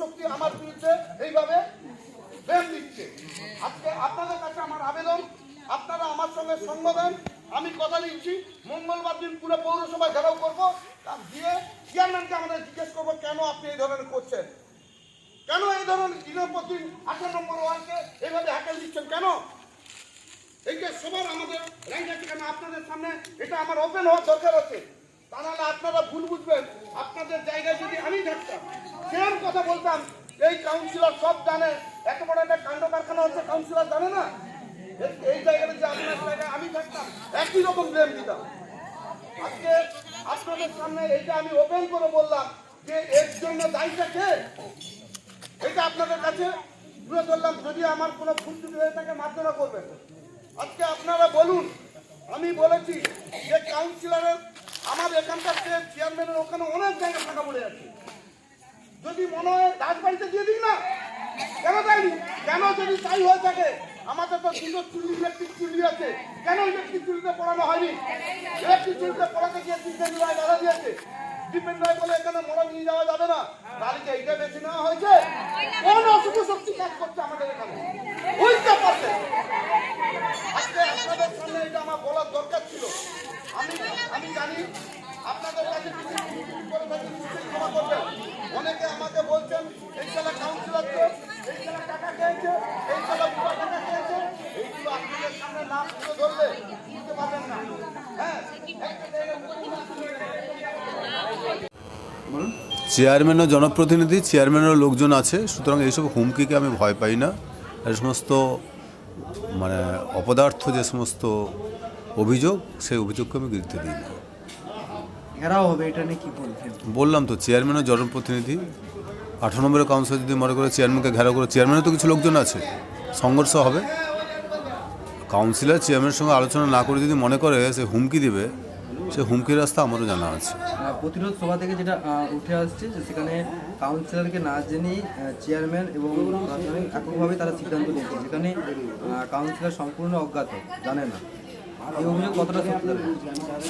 শক্তি আমার বিরুদ্ধে এইভাবে ব্যায়াম দিচ্ছে। আজকে আপনাদের কাছে আমার আবেদন, আপনারা আমার সঙ্গে সঙ্গ দেন, আমি কথা দিচ্ছি। মঙ্গলবার দিন পুরো পৌরসভা ঘেরাও করব আর দিয়ে চেয়ারম্যানকে আমাদের জিজ্ঞেস করব, কেন আপনি এই ধরনের করছেন? কেন এই ধরনের দিনের পর দিন আঠারো নম্বর ওয়ার্ডকে এইভাবে হ্যাকেল দিচ্ছেন? কেন? এইটা সবার আমাদের র্যাঙ্ক আছে কেন আপনাদের সামনে, এটা আমার ওপেন হওয়ার দরকার আছে। তা আপনারা ভুল বুঝবেন। আপনাদের জায়গায় যদি আমি থাকতাম, সেরকম কথা বলতাম, এই কাউন্সিলর সব জানে। এত বড় একটা কাণ্ড কারখানা হচ্ছে কাউন্সিলর জানে না? এই জায়গাটা যে আপনার জায়গায় আমি থাকতাম, একই রকম ব্লেম দিতাম। আজকে আপনাদের সামনে এইটা আমি ওপেন করে বললাম যে এর জন্য দায়ীটা কে এটা আপনাদের কাছে তুলে ধরলাম, যদি আমার কোনো ভুল ত্রুটি হয়ে থাকে, মার্জনা করবেন। আজকে আপনারা বলুন, আমি বলেছি যে কাউন্সিলরের আমার এখানকার যে চেয়ারম্যানের ওখানে অনেক জায়গায় ফাঁকা পড়ে আছে। যদি মনে হয় রাজবাড়িতে দিয়ে দিই না, কেন দেয়নি? কেন যদি তাই হয়ে থাকে? আমাদের তো সুন্দর চুল্লি ইলেকট্রিক চুল্লি আছে। কেন ইলেকট্রিক চুল্লিতে পড়ানো হয়নি? ইলেকট্রিক চুল্লিতে পড়াতে গিয়ে দীপেন রায় বাধা দিয়েছে। দীপেন রায় বলে এখানে মোড়া নিয়ে যাওয়া যাবে না। গাড়িকে এইটা বেছে নেওয়া হয়েছে। কোন অশুভ শক্তি কাজ করছে আমাদের এখানে। বুঝতে পারছে আজকে আপনাদের সামনে এটা আমার বলার দরকার ছিল আমি আমি জানি আপনাদের কাছে কিছু ভুল করে থাকি নিশ্চয়ই ক্ষমা করবেন অনেকে আমাকে বলছেন এই জেলা কাউন্সিলর এই জেলা টাকা খেয়েছে এই জেলা পুরো টাকা খেয়েছে। এইগুলো আপনাদের সামনে না তুলে ধরলে বুঝতে পারবেন না। হ্যাঁ চেয়ারম্যানও জনপ্রতিনিধি চেয়ারম্যানেরও লোকজন আছে সুতরাং এইসব হুমকিকে আমি ভয় পাই না। এই সমস্ত মানে অপদার্থ যে সমস্ত অভিযোগ সেই অভিযোগকে আমি গুরুত্ব দিই না। হবে এটা নিয়ে কি বললাম তো চেয়ারম্যানও জনপ্রতিনিধি আঠারো নম্বরের কাউন্সিলর যদি মনে করে চেয়ারম্যানকে ঘেরাও করে চেয়ারম্যানের তো কিছু লোকজন আছে। সংঘর্ষ হবে। কাউন্সিলর চেয়ারম্যানের সঙ্গে আলোচনা না করে যদি মনে করে সে হুমকি দিবে সে হুমকির রাস্তা আমারও জানা আছে। প্রতিরোধ সভা থেকে যেটা উঠে আসছে যে সেখানে কাউন্সিলরকে না আহ, চেয়ারম্যান এবং এককভাবে তারা সিদ্ধান্ত নিয়েছে যেখানে কাউন্সিলর সম্পূর্ণ অজ্ঞাত জানে না। এই অভিযোগ কতটা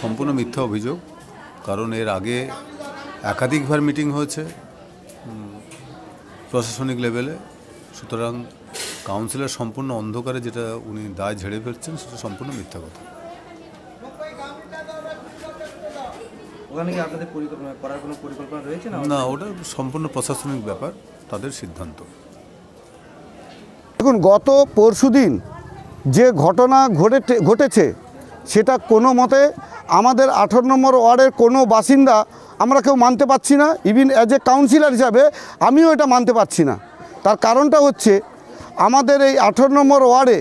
সম্পূর্ণ মিথ্যা অভিযোগ কারণ এর আগে একাধিকবার মিটিং হয়েছে। প্রশাসনিক লেভেলে সুতরাং কাউন্সিলর সম্পূর্ণ অন্ধকারে যেটা উনি দায় ঝেড়ে ফেলছেন সেটা সম্পূর্ণ মিথ্যা কথা। ওখানে কি আপনাদের পরিকল্পনা করার কোনো পরিকল্পনা রয়েছে না? না ওটা সম্পূর্ণ প্রশাসনিক ব্যাপার তাদের সিদ্ধান্ত। দেখুন গত পরশুদিন যে ঘটনা ঘটে ঘটেছে সেটা কোনো মতে আমাদের আঠারো নম্বর ওয়ার্ডের কোনো বাসিন্দা আমরা কেউ মানতে পারছি না ইভিন অ্যাজ এ কাউন্সিলর হিসাবে আমিও এটা মানতে পারছি না। তার কারণটা হচ্ছে, আমাদের এই আঠারো নম্বর ওয়ার্ডে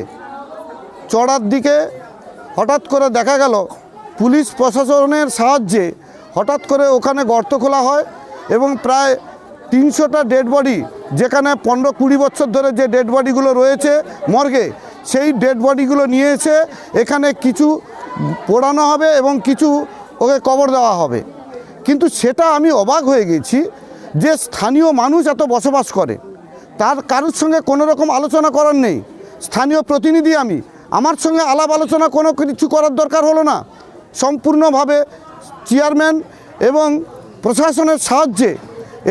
চড়ার দিকে হঠাৎ করে দেখা গেল, পুলিশ প্রশাসনের সাহায্যে হঠাৎ করে ওখানে গর্ত খোলা হয় এবং প্রায় তিনশোটা ডেড বডি যেখানে পনেরো কুড়ি বছর ধরে যে ডেড বডিগুলো রয়েছে মর্গে, সেই ডেড বডিগুলো নিয়ে এসে এখানে কিছু পোড়ানো হবে এবং কিছু ওকে কবর দেওয়া হবে। কিন্তু সেটা আমি অবাক হয়ে গেছি যে স্থানীয় মানুষ এত বসবাস করে। তার কারোর সঙ্গে কোনো রকম আলোচনা করার নেই। স্থানীয় প্রতিনিধি আমি। আমার সঙ্গে আলাপ আলোচনা কোনো কিছু করার দরকার হলো না। সম্পূর্ণভাবে চেয়ারম্যান এবং প্রশাসনের সাহায্যে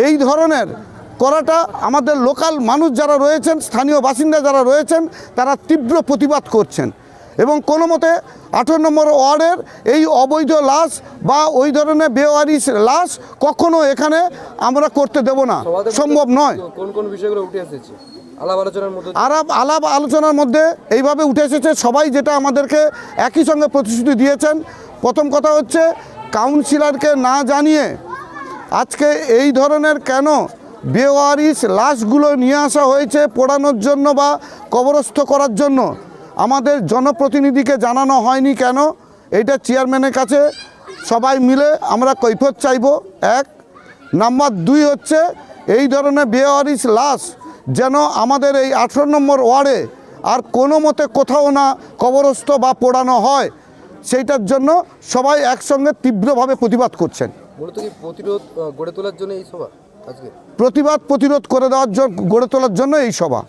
এই ধরনের করাটা আমাদের লোকাল মানুষ যারা রয়েছেন, স্থানীয় বাসিন্দা যারা রয়েছেন, তারা তীব্র প্রতিবাদ করছেন। এবং কোনো মতে আঠেরো নম্বর ওয়ার্ডের এই অবৈধ লাশ বা ওই ধরনের বেওয়ারিশ লাশ কখনো এখানে আমরা করতে দেব না। সম্ভব নয়। কোন কোন বিষয়গুলো উঠে এসেছে? আলাপ আলোচনার মধ্যে আলাপ আলাপ আলোচনার মধ্যে এইভাবে উঠে এসেছে। সবাই যেটা আমাদেরকে একই সঙ্গে প্রতিশ্রুতি দিয়েছেন। প্রথম কথা হচ্ছে কাউন্সিলরকে না জানিয়ে আজকে এই ধরনের কেন বেওয়ারিস লাশগুলো নিয়ে আসা হয়েছে পোড়ানোর জন্য বা কবরস্থ করার জন্য? আমাদের জনপ্রতিনিধিকে জানানো হয়নি কেন? এইটা চেয়ারম্যানের কাছে সবাই মিলে আমরা কৈফত চাইব। এক। নাম্বার দুই হচ্ছে এই ধরনের বেওয়ারিশ লাশ যেন আমাদের এই আঠেরো নম্বর ওয়ার্ডে আর কোনো মতে কোথাও না কবরস্থ বা পোড়ানো হয় সেইটার জন্য সবাই একসঙ্গে তীব্রভাবে প্রতিবাদ করছেন। প্রতিরোধ গড়ে তোলার জন্য এই সভা প্রতিবাদ প্রতিরোধ করে দেওয়ার জন্য গড়ে তোলার জন্য এই সভা।